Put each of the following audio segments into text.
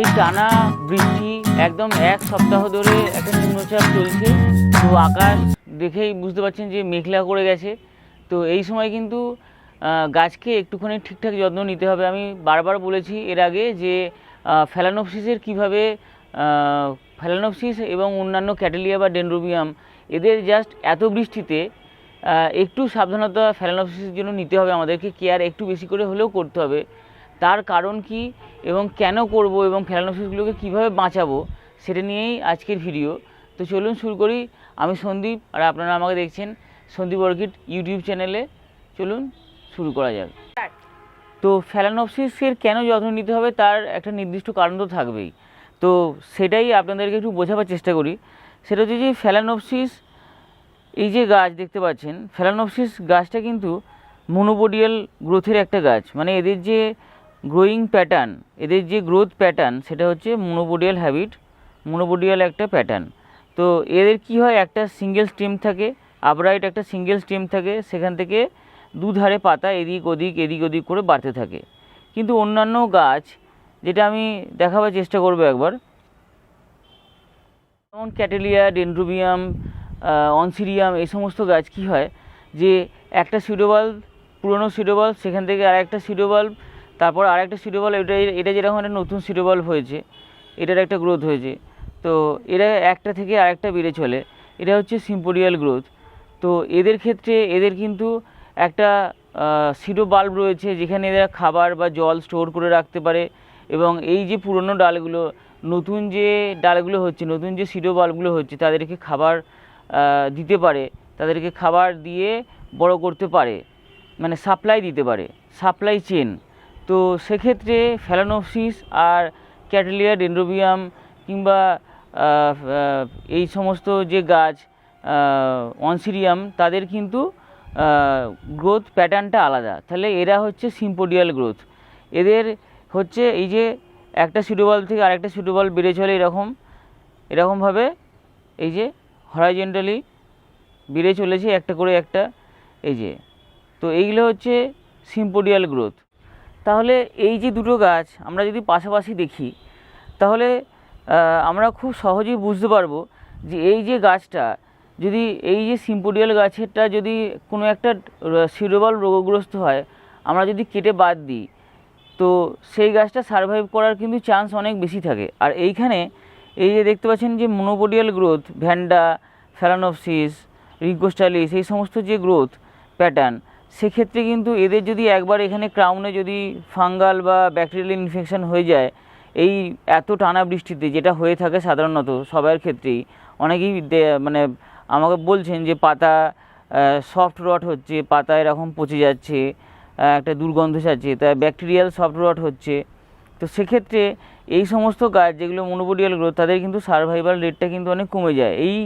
এই টানা বৃষ্টি একদম এক সপ্তাহ ধরে একটা নিম্নচাপ চলছে। তো আকাশ দেখেই বুঝতে পারছেন যে মেঘলা করে গেছে। তো এই সময় কিন্তু গাছকে একটুখানি ঠিকঠাক যত্ন নিতে হবে। আমি বারবার বলেছি এর আগে যে ফ্যালানোপসিসের কীভাবে ফ্যালানোপসিস এবং অন্যান্য ক্যাটেলিয়া বা ডেনড্রোবিয়াম, এদের জাস্ট এত বৃষ্টিতে একটু সাবধানতা ফ্যালানোপসিসের জন্য নিতে হবে। আমাদেরকে কেয়ার একটু বেশি করে হলেও করতে হবে। তার কারণ কি এবং কেন করব এবং ফ্যালানোসিসগুলোকে কীভাবে বাঁচাবো সেটা নিয়েই আজকের ভিডিও। তো চলুন শুরু করি। আমি সন্দীপ আর আপনারা আমাকে দেখছেন সন্দীপ অর্কিড ইউটিউব চ্যানেলে। চলুন শুরু করা যাক। তো ফ্যালানোপসিসের কেন যত্ন নিতে হবে তার একটা নির্দিষ্ট কারণ তো থাকবেই। তো সেটাই আপনাদেরকে একটু বোঝাবার চেষ্টা করি। সেটা হচ্ছে যে ফ্যালানোপসিস, এই যে গাছ দেখতে পাচ্ছেন, ফ্যালানোপসিস গাছটা কিন্তু মনোবোডিয়াল গ্রোথের একটা গাছ। মানে এদের যে গ্রোয়িং প্যাটার্ন এদের যে গ্রোথ প্যাটার্ন সেটা হচ্ছে মনোবোডিয়াল হ্যাবিট মনোবোডিয়াল একটা প্যাটার্ন তো এদের কি হয়? একটা সিঙ্গেল স্টেম থাকে আপরাইট একটা সিঙ্গেল স্টেম থাকে, সেখান থেকে দুধারে পাতা এদিক ওদিক এদিক ওদিক করে বাড়তে থাকে। কিন্তু অন্যান্য গাছ, যেটা আমি দেখাবার চেষ্টা করব একবার, যেমন ক্যাটেলিয়া ডেন্ড্রোবিয়াম অনসিরিয়াম এই সমস্ত গাছ কি হয়? যে একটা সিডোবাল পুরনো সিডোবাল সেখান থেকে আর একটা সিডোবাল তারপর আর একটা সিডোবাল এটা এটা যেরকম একটা নতুন সিডোবাল হয়েছে, এটার একটা গ্রোথ হয়েছে। তো এরা একটা থেকে আরেকটা বেড়ে চলে। এটা হচ্ছে সিম্পোরিয়াল গ্রোথ তো এদের ক্ষেত্রে এদের কিন্তু একটা সিডো বাল্ব রয়েছে, যেখানে এরা খাবার বা জল স্টোর করে রাখতে পারে এবং এই যে পুরনো ডালগুলো, নতুন যে ডালগুলো হচ্ছে, নতুন যে সিডো বাল্বগুলো হচ্ছে, তাদেরকে খাবার দিতে পারে। তাদেরকে খাবার দিয়ে বড় করতে পারে। মানে সাপ্লাই দিতে পারে। সাপ্লাই চেন তো সেক্ষেত্রে ফ্যালানোপসিস আর ক্যাটেলিয়া ডেন্ড্রোবিয়াম কিংবা এই সমস্ত যে গাছ অনসিরিয়াম, তাদের কিন্তু গ্রোথ প্যাটার্নটা আলাদা। তাহলে এরা হচ্ছে সিম্পোডিয়াল গ্রোথ এদের হচ্ছে এই যে একটা সিডোবল থেকে আরেকটা সিডোবল বেড়ে চলে এরকম, এরকমভাবে এই যে হরাইজেন্টালি বেড়ে চলেছে একটা করে একটা, এই যে। তো এইগুলো হচ্ছে সিম্পোডিয়াল গ্রোথ তাহলে এই যে দুটো গাছ, আমরা যদি পাশাপাশি দেখি, তাহলে আমরা খুব সহজেই বুঝতে পারব যে এই যে গাছটা, যদি এই যে সিম্পোডিয়াল গাছেরটা যদি কোনো একটা সিরোবাল রোগগ্রস্ত হয়, আমরা যদি কেটে বাদ দিই, তো সেই গাছটা সার্ভাইভ করার কিন্তু চান্স অনেক বেশি থাকে। আর এইখানে, এই যে দেখতে পাচ্ছেন যে মনোপোডিয়াল গ্রোথ ভ্যান্ডা ফ্যালানোপসিস রিগোস্টালিস এই সমস্ত যে গ্রোথ প্যাটার্ন সেক্ষেত্রে কিন্তু এদের যদি একবার এখানে ক্রাউনে যদি ফাঙ্গাল বা ব্যাকটেরিয়াল ইনফেকশন হয়ে যায়, এই এত টানা বৃষ্টিতে যেটা হয়ে থাকে সাধারণত সবার ক্ষেত্রেই, অনেকেই মানে আমাকে বলছেন যে পাতা সফট রট হচ্ছে, পাতা এরকম পচে যাচ্ছে একটা দুর্গন্ধ ছাড়ছে তা ব্যাকটেরিয়াল সফট রট হচ্ছে। তো সেক্ষেত্রে এই সমস্ত গাছ যেগুলো মনোপোডিয়াল গ্রোথ তাদের কিন্তু সার্ভাইভাল রেটটা কিন্তু অনেক কমে যায়। এই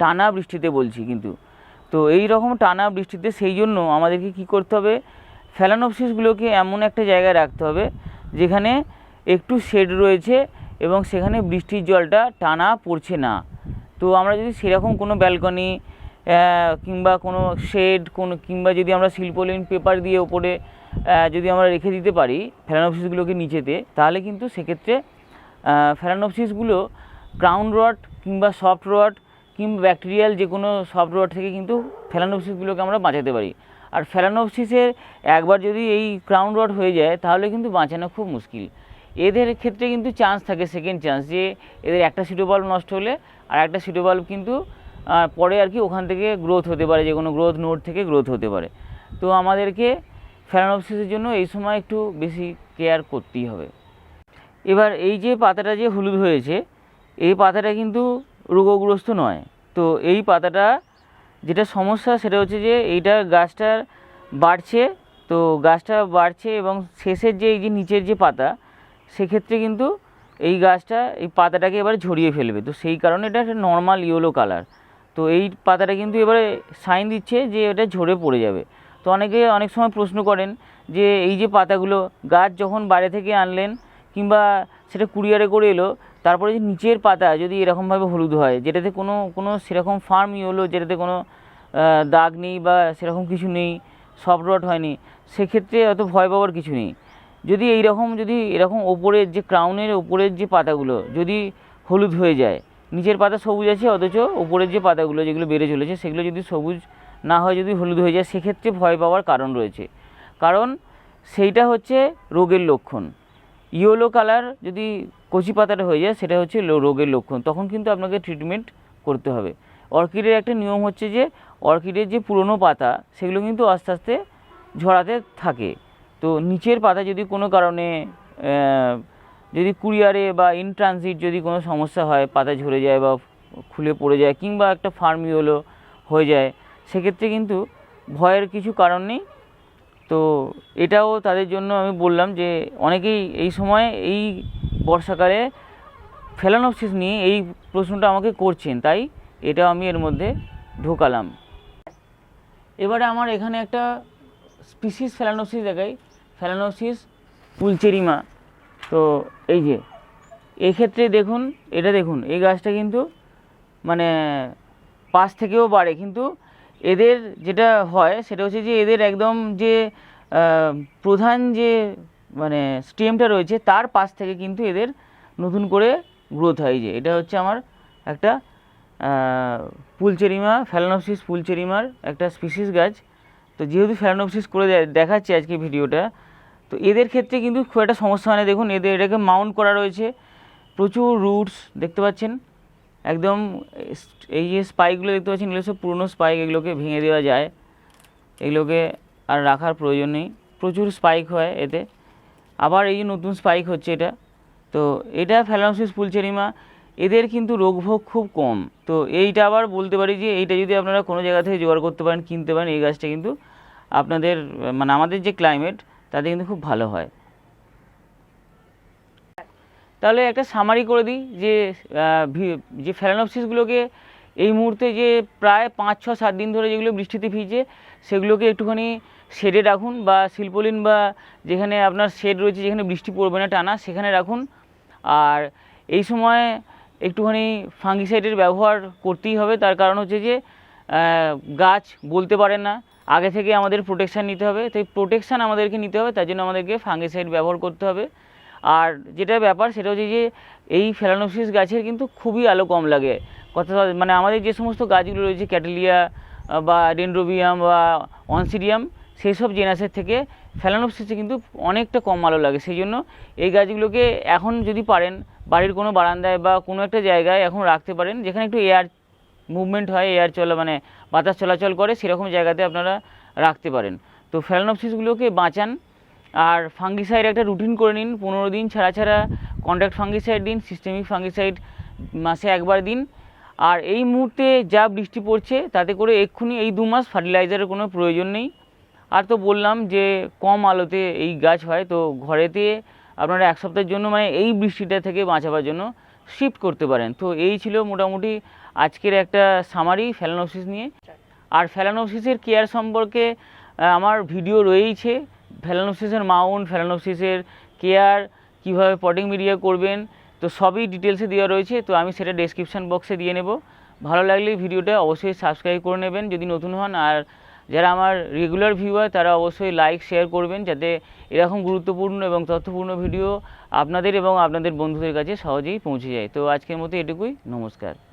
টানা বৃষ্টিতে বলছি কিন্তু। তো এই রকম টানা বৃষ্টিতে সেই জন্য আমাদেরকে কি করতে হবে ফ্যালানোপসিসগুলোকে এমন একটা জায়গায় রাখতে হবে, যেখানে একটু শেড রয়েছে এবং সেখানে বৃষ্টির জলটা টানা পড়ছে না। তো আমরা যদি সেরকম কোনো ব্যালকনি কিংবা কোনো শেড কোনো, কিংবা যদি আমরা শিল্পলিন পেপার দিয়ে ওপরে যদি আমরা রেখে দিতে পারি ফ্যালানোপসিসগুলোকে নিচেতে, তাহলে কিন্তু সেক্ষেত্রে ফ্যালানোপসিসগুলো গ্রাউন্ড রড কিংবা সফট রড কিংবা ব্যাকটেরিয়াল যে কোনো সফট রড থেকে কিন্তু ফ্যালানোপসিসগুলোকে আমরা বাঁচাতে পারি। আর ফ্যালানোপসিসের একবার যদি এই ক্রাউন রড হয়ে যায়, তাহলে কিন্তু বাঁচানো খুব মুশকিল। এদের ক্ষেত্রে কিন্তু চান্স থাকে সেকেন্ড চান্স যে এদের একটা সিটোবাল্ব নষ্ট হলে আর একটা সিটোবাল্ব কিন্তু পরে আর কি ওখান থেকে গ্রোথ হতে পারে যে কোনো গ্রোথ নোট থেকে গ্রোথ হতে পারে। তো আমাদেরকে ফ্যালানোপসিসের জন্য এই সময় একটু বেশি কেয়ার করতেই হবে। এবার এই যে পাতাটা যে হলুদ হয়েছে, এই পাতাটা কিন্তু রোগগ্রস্ত নয়। তো এই পাতাটা যেটা সমস্যা সেটা হচ্ছে যে এইটা গাছটার বাড়ছে, তো গাছটা বাড়ছে এবং শেষের যে এই যে নিচের যে পাতা, সেক্ষেত্রে কিন্তু এই গাছটা, এই পাতাটাকে এবার ঝরিয়ে ফেলবে। তো সেই কারণে এটা একটা নর্মাল ইয়েলো কালার তো এই পাতাটা কিন্তু এবারে সাইন দিচ্ছে যে এটা ঝরে পড়ে যাবে। তো অনেকে অনেক সময় প্রশ্ন করেন যে এই যে পাতাগুলো, গাছ যখন বাইরে থেকে আনলেন কিংবা সেটা কুরিয়ারে করে এলো তারপরে যে নিচের পাতা যদি এরকমভাবে হলুদ হয়, যেটাতে কোনো কোনো সেরকম ফার্ম ইয়েলো, যেটাতে কোনো দাগ নেই বা সেরকম কিছু নেই সফট রট হয়নি, সেক্ষেত্রে অত ভয় পাওয়ার কিছু নেই। যদি এই রকম যদি এরকম ওপরের যে ক্রাউনের ওপরের যে পাতাগুলো যদি হলুদ হয়ে যায়, নিচের পাতা সবুজ আছে, অথচ ওপরের যে পাতাগুলো যেগুলো বেড়ে চলেছে, সেগুলো যদি সবুজ না হয়, যদি হলুদ হয়ে যায়, সেক্ষেত্রে ভয় পাওয়ার কারণ রয়েছে। কারণ সেইটা হচ্ছে রোগের লক্ষণ। ইয়েলো কালার যদি কচি পাতাটা হয়ে যায়, সেটা হচ্ছে রোগের লক্ষণ। তখন কিন্তু আপনাকে ট্রিটমেন্ট করতে হবে। অর্কিডের একটা নিয়ম হচ্ছে যে, অর্কিডের যে পুরনো পাতা, সেগুলো কিন্তু আস্তে আস্তে ঝরাতে থাকে। তো নিচের পাতা যদি কোনো কারণে যদি কুরিয়ারে বা ইন ট্রানজিট যদি কোনো সমস্যা হয়, পাতা ঝরে যায় বা খুলে পড়ে যায়, কিংবা একটা ফার্মি হলো হয়ে যায়, সেক্ষেত্রে কিন্তু ভয়ের কিছু কারণ নেই। তো এটাও তাদের জন্য আমি বললাম যে অনেকেই এই সময় এই বর্ষাকালে ফেলানোপসিস নিয়ে এই প্রশ্নটা আমাকে করছেন, তাই এটা আমি এর মধ্যে ঢোকালাম। এবারে আমার এখানে একটা স্পিসিস ফেলানোসিস দেখাই ফেলানোসিস পুলচেরিমা তো এই যে, এক্ষেত্রে দেখুন, এটা দেখুন, এই গাছটা কিন্তু মানে পাশ থেকেও বাড়ে, কিন্তু এদের যেটা হয়, সেটা হচ্ছে যে এদের একদম যে প্রধান যে মানে স্টেমটা রয়েছে, তার পাশ থেকে কিন্তু এদের নতুন করে গ্রোথ হয় যে। এটা হচ্ছে আমার একটা পুলচেরিমা ফ্যালানোপসিস পুলচেরিমার একটা স্পিসিস গাছ। তো যেহেতু ফ্যালানোপসিস করে দেখাচ্ছি আজকে ভিডিওটা, তো এদের ক্ষেত্রে কিন্তু খুব একটা সমস্যা হয় না। দেখুন, এদের এটাকে মাউন্ট করা রয়েছে। প্রচুর রুটস দেখতে পাচ্ছেন? একদম, এই যে স্পাইকগুলো দেখতে পাচ্ছেন, এগুলো সব পুরনো স্পাইক এগুলোকে ভেঙে দেওয়া যায়। এগুলোকে আর রাখার প্রয়োজন নেই। প্রচুর স্পাইক হয় এতে। আবার এই যে নতুন স্পাইক হচ্ছে এটা, তো এটা ফ্যালানোসিস পুলচেরিমা, এদের কিন্তু রোগভোগ খুব কম। তো এইটা আবার বলতে পারি যে, এইটা যদি আপনারা কোনো জায়গা থেকে জোগাড় করতে পারেন, কিনতে পারেন, এই গাছটা কিন্তু আপনাদের মানে আমাদের যে ক্লাইমেট তাতে কিন্তু খুব ভালো হয়। তাহলে একটা সামারি করে দিই যে যে ফেলানোপসিসগুলোকে এই মুহূর্তে যে প্রায় পাঁচ, ছ, সাত দিন ধরে যেগুলো বৃষ্টিতে ভিজে, সেগুলোকে একটুখানি শেডে রাখুন বা শিল্পলিন বা যেখানে আপনার শেড রয়েছে, যেখানে বৃষ্টি পড়বে না টানা, সেখানে রাখুন। আর এই সময় একটুখানি ফাঙ্গিসাইডের ব্যবহার করতেই হবে। তার কারণ হচ্ছে যে গাছ বলতে পারে না। আগে থেকে আমাদের প্রোটেকশান নিতে হবে। তাই প্রোটেকশান আমাদেরকে নিতে হবে। তার জন্য আমাদেরকে ফাঙ্গিসাইড ব্যবহার করতে হবে। আর যেটা ব্যাপার সেটা হচ্ছে যে এই ফেলানোসিস গাছের কিন্তু খুবই আলো কম লাগে। কথা মানে আমাদের যে সমস্ত গাছগুলো রয়েছে, ক্যাটেলিয়া বা ডেন্ড্রোবিয়াম বা অনসিডিয়াম, সেই সব জেনাসের থেকে ফেলানোপসিসে কিন্তু অনেকটা কম আলো লাগে। সেই জন্য এই গাছগুলোকে এখন যদি পারেন, বাড়ির কোনো বারান্দায় বা কোনো একটা জায়গায় এখন রাখতে পারেন, যেখানে একটু এয়ার মুভমেন্ট হয়, এয়ার চলা মানে বাতাস চলাচল করে, সেরকম জায়গাতে আপনারা রাখতে পারেন। তো ফেলানোপসিসগুলোকে বাঁচান। আর ফাঙ্গিসাইড একটা রুটিন করে নিন, পনেরো দিন ছাড়া ছাড়া কন্ট্যাক্ট ফাঙ্গিসাইড দিন সিস্টেমিক ফাঙ্গিসাইড মাসে একবার দিন। আর এই মুহূর্তে যা বৃষ্টি পড়ছে, তাতে করে এক্ষুনি এই দু মাস ফার্টিলাইজারের কোনো প্রয়োজন নেই। আর তো বললাম যে, কম আলোতে এই গাছ হয়, তো ঘরেতে আপনারা এক সপ্তাহের জন্য মানে এই বৃষ্টিটা থেকে বাঁচাবার জন্য শিফট করতে পারেন। তো এই ছিল মোটামুটি আজকের একটা সামারি ফ্যালানোসিস নিয়ে। আর ফ্যালানোসিসের কেয়ার সম্পর্কে আমার ভিডিও রয়েইছে। ফ্যালানোসিসের মাউন্ট ফ্যালানোসিসের কেয়ার, কীভাবে পটিং মিডিয়া করবেন, তো সবই ডিটেলসে দেওয়া রয়েছে, তো আমি সেটা ডেসক্রিপশান বক্সে দিয়ে নেব। ভালো লাগলে ভিডিওটা অবশ্যই সাবস্ক্রাইব করে নেবেন যদি নতুন হন, আর যারা আমার রেগুলার ভিউয়ার তারা অবশ্যই লাইক শেয়ার করবেন, যাতে এরকম গুরুত্বপূর্ণ এবং তথ্যপূর্ণ ভিডিও আপনাদের এবং আপনাদের বন্ধুদের কাছে সহজেই পৌঁছে যায়। তো আজকের মতো এটুকুই, নমস্কার।